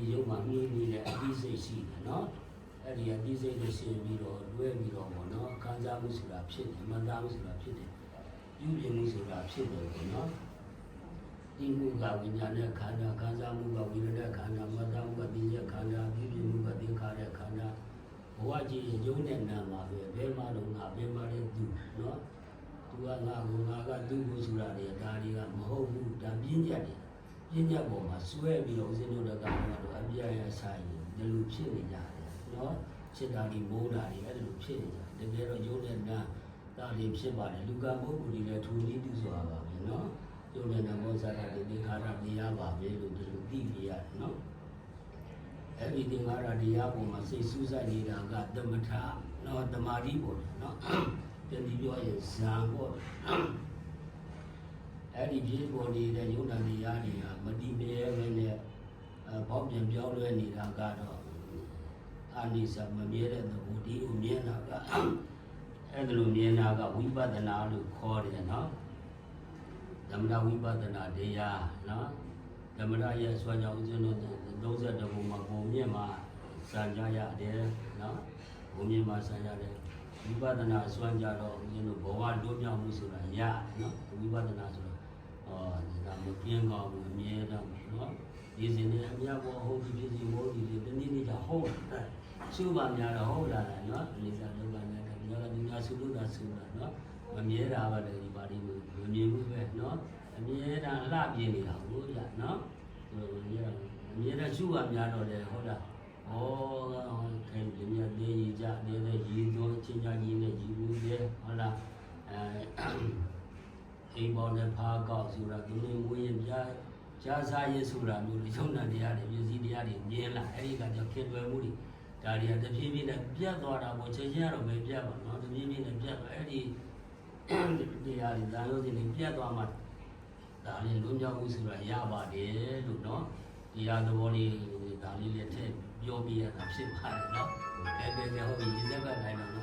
ဒီရုပ်မှာမြင်နေတဲ့အသိစိတ်ရှိတယ်နော်အဲ့ဒီအသိစိတ်နဲ့ရှင်ပြီးတော့တွဲပြီးတော့ပေါ့နော်ခံစားမှုဆိုတာဖြစ်တယ်မှန်သားမှုဆိုတာဖြစ်တယ်ပြုပြင်မှုဆိုတာဖြစ်တယ်ပေါ့နော်ဒီမှုကဝိညာဉ်နဲ့ခန္ဓာခံစားမှုကဝိညာဉ်နဲ့ခန္ဓာမှတ်သားမှုကသိရဲ့ခန္ဓာပြုပြင်မှုကသင်္ခါရခန္ဓာဘဝကြီးရုံးနဲ့နာမှာပဲဘယ်မှာတော့ငါဘယ်မှာလဲသူနော်သူကငါကိုငါကသူ့ကိုဆိုတာတွေဒါတွေကမဟုတ်ဘူးဒါပြင်းချက်တွေ ပြင်းချက်ပေါ်မှာစွဲပြီးတော့ဦးဇင်းတို့တကတော့အပြည့်အဆိုင်ဒီလိုဖြစ်နေကြတယ်နော်စစ်တာဒီမိုးတာတွေအဲ့လိုဖြစ်နေကြတယ်တကယ်တော့ရုံးနဲ့နာဒါတွေဖြစ်ပါတယ်လူကပုဂ္ဂိုလ်တွေလည်းထူနည်းတူစွာပါပဲနော်ရုံးနဲ့နာမောဇာတာတွေဒီခါရနေရပါပဲလို့ဒီလိုသိပြရတယ်နော်အဲ့ဒီသင်္ခါရတရားပေါ်မှာစိတ်စူးစိုက်နေတာကသမထနော်တမာတိပေါ့နော်ပြန်ပြီးပြောရင်ဇံပေါ့အဲ့ ဒီပြေပေါ်နေတဲ့ယုံနာတရားတွေကမတိမြဲပဲနဲ့အဘောက်ပြန်ပြောင်းလဲနေတာကတော့အာနိစ္စမမြဲတဲ့သဘောဒီကိုမြင်တာကအဲ့ဒါလိုမြင်တာကဝိပဿနာလို့ခေါ်တယ်နော်သမထဝိပဿနာတရားနော်ဓမ္မရရဲ့ဆွမ်းကြောင်းဦးဇင်းတို့32ဘုံမှာဘုံမြင့်မှာစံကြရတယ်နော်ဘုံမြင့်မှာစံရတယ်ဝိပဿနာဆွမ်းကြတော့ဦးဇင်းတို့ဘဝလွတ်မြောက်မှုဆိုတာရနော်ဝိပဿနာဆိုတော့ ဟောဒါမပြင်းကောင်းဘူးအမြဲတမ်းနော်ဒီစဉ်နဲ့အမြတ်ဘောဟုတ်ဒီဖြစ်စီမိုးဒီဒီတနည်းနည်းတော့ဟုတ်တယ်ရှုပါများတော့ဟုတ်လာတယ်နော်အလေးစားဒုက္ခနဲ့တည်းကဒီညာဆုလို့တာဆုတာနော်မမြဲတာပါလေဒီပါဠိမမြင်ဘူးပဲနော်အမြဲတမ်းအလှပြင်းနေတာဟုတ်ရနော်ဟိုရအမြဲတမ်းရှုရများတော့တယ်ဟုတ်လားဩခိုင်ပြင်းပြသေးရကြနေတဲ့ရည်သွန်းချင်းချာကြီးနဲ့ရည်ဘူးတဲ့ဟုတ်လားအဲ အိမ်ပေါင်းနဲ့ဖားကောက်ဆိုတာဒီနေ့ငွေရပြကြာစားရေးဆိုတာမျိုးရုံဏတရားတွေမျိုးစည်းတရားတွေမြင်လာအဲ့ဒီကကြောင့်ခင်လွယ်မှုတွေဒါတွေကတဖြည်းဖြည်းနဲ့ပြတ်သွားတာကိုချက်ချင်းတော့မပြတ်ပါတော့တဖြည်းဖြည်းနဲ့ပြတ်သွားအဲ့ဒီတရားတွေဒါလို့ဒီနေ့ပြတ်သွားမှဒါလည်းလွန်မြောက်မှုဆိုတာရပါတယ်လို့နော်တရားသဘောလေးဒါလေးလည်းထည့်ပြောပြရတာဖြစ်ပါတယ်နော်ကဲကဲကဲဟုတ်ပြီဒီသက်ကတိုင်းတော့